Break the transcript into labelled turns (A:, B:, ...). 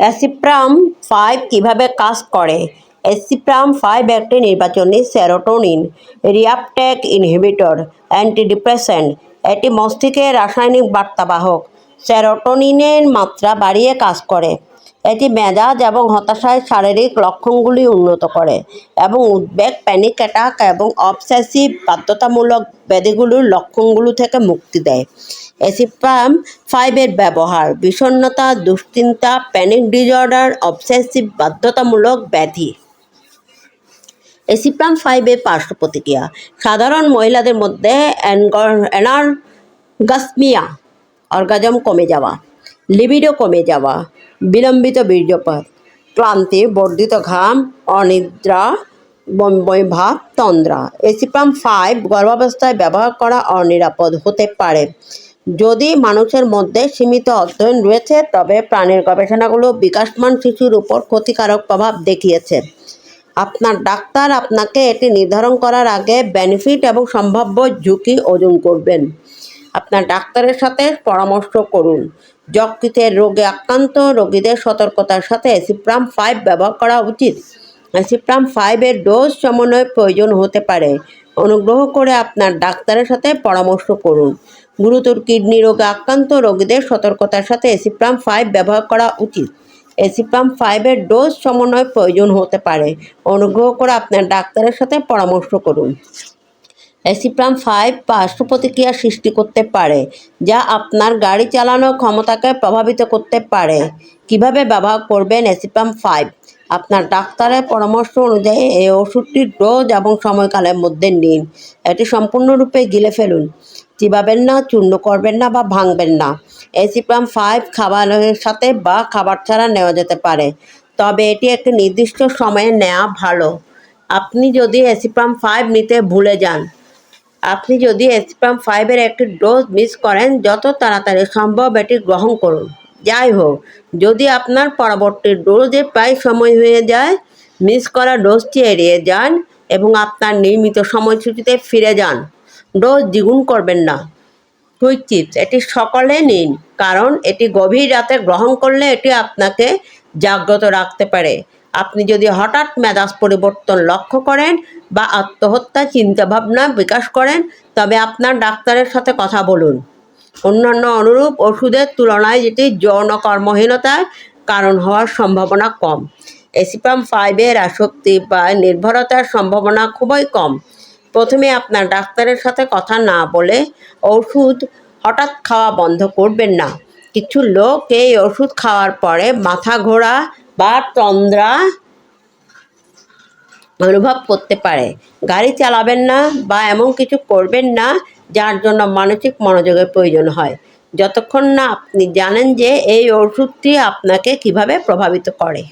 A: অ্যাসিপ্রাম five কীভাবে কাজ করে? অ্যাসিপ্রাম ফাইভ একটি নির্বাচনী সেরোটোনিন রিয়াপটেক ইনহিবিটর অ্যান্টিডিপ্রেসেন্ট এটি মস্তিষ্কের রাসায়নিক বার্তাবাহক। সেরোটোনিনের মাত্রা বাড়িয়ে কাজ করে। এটি মেজাজ এবং হতাশায় শারীরিক লক্ষণগুলি উন্নত করে এবং উদ্বেগ প্যানিক অ্যাটাক এবং অবসেসিভ বাধ্যতামূলক ব্যাধিগুলোর লক্ষণগুলো থেকে মুক্তি দেয়। এসিপ্রাম ফাইভের ব্যবহার, বিষণ্ণতা, দুশ্চিন্তা প্যানিক ডিজর্ডার অবসেসিভ বাধ্যতামূলক ব্যাধি। এসিপ্রাম ফাইভের পার্শ্ব প্রতিক্রিয়া, সাধারণ মহিলাদের মধ্যে অ্যানারগাসমিয়া অর্গাজম কমে যাওয়া। লিবিডো কমে যাওয়া, বিলম্বিত বীর্যপাত, ক্লান্তি, বর্ধিত ঘাম, অনিদ্রা ভাব তন্দ্রা এসিপ্রাম ফাইভ গর্ভাবস্থায় ব্যবহার করা অনিরাপদ হতে পারে। যদি মানুষের মধ্যে সীমিত অধ্যয়ন রয়েছে, তবে প্রাণীর গবেষণাগুলো বিকাশমান শিশুর উপর ক্ষতিকারক প্রভাব দেখিয়েছে। আপনার ডাক্তার আপনাকে এটি নির্ধারণ করার আগে বেনিফিট এবং সম্ভাব্য ঝুঁকি ওজন করবেন। আপনার ডাক্তারের সাথে পরামর্শ করুন। যকৃতের রোগে আক্রান্ত, রোগীদের সতর্কতার সাথে এসিপ্রাম ফাইভ ব্যবহার করা উচিত। এসিপ্রাম ফাইভের ডোজ সমন্বয় প্রয়োজন হতে পারে। অনুগ্রহ করে আপনার ডাক্তারের সাথে পরামর্শ করুন। গুরুতর কিডনি রোগে আক্রান্ত, রোগীদের সতর্কতার সাথে এসিপ্রাম ফাইভ ব্যবহার করা উচিত। এসিপ্রাম ফাইভের ডোজ সমন্বয় প্রয়োজন হতে পারে। অনুগ্রহ করে আপনার ডাক্তারের সাথে পরামর্শ করুন। অ্যাসিপ্রাম ফাইভ পার্শ্ব প্রতিক্রিয়া সৃষ্টি করতে পারে, যা আপনার গাড়ি চালানোর ক্ষমতাকে প্রভাবিত করতে পারে। কীভাবে ব্যবহার করবেন অ্যাসিপ্রাম ফাইভ? আপনার ডাক্তারের পরামর্শ অনুযায়ী এই ওষুধটির ডোজ এবং সময়কালের মধ্যে নিন। এটি সম্পূর্ণরূপে গিলে ফেলুন। চিবাবেন না, চূর্ণ করবেন না বা ভাঙবেন না। অ্যাসিপ্রাম ফাইভ খাবারের সাথে বা খাবার ছাড়া নেওয়া যেতে পারে, তবে এটি একটি নির্দিষ্ট সময়ে নেওয়া ভালো। আপনি যদি অ্যাসিপ্রাম ফাইভ নিতে ভুলে যান আপনি যদি এসপ্রাম ফাইভের একটি ডোজ মিস করেন, যত তাড়াতাড়ি সম্ভব এটি গ্রহণ করুন। যাই হোক, যদি আপনার পরবর্তী ডোজে প্রায় সময় হয়ে যায় মিস করা ডোজটি এড়িয়ে যান এবং আপনার নিয়মিত সময়সূচিতে ফিরে যান। ডোজ দ্বিগুণ করবেন না। কুইক টিপস এটি সকলে নিন, কারণ এটি গভীর রাতে গ্রহণ করলে এটি আপনাকে জাগ্রত রাখতে পারে। আপনি যদি হঠাৎ মেজাজ পরিবর্তন লক্ষ্য করেন বা আত্মহত্যা চিন্তাভাবনা বিকাশ করেন, তবে আপনার ডাক্তারের সাথে কথা বলুন। অন্যান্য অনুরূপ ওষুধের তুলনায় যেটি যৌন কর্মহীনতার কারণ হওয়ার সম্ভাবনা কম। এসিপাম ফাইভের আসক্তি বা নির্ভরতার সম্ভাবনা খুবই কম। প্রথমে আপনার ডাক্তারের সাথে কথা না বলে ওষুধ হঠাৎ খাওয়া বন্ধ করবেন না। কিছু লোক এই ওষুধ খাওয়ার পরে মাথা ঘোরা তন্দ্রা অনুভব করতে পারে। গাড়ি চালাবেন না বা এমন কিছু করবেন না যার জন্য মানসিক মনোযোগের প্রয়োজন হয়। যতক্ষণ না আপনি জানেন যে এই ওষুধটি আপনাকে কীভাবে প্রভাবিত করে।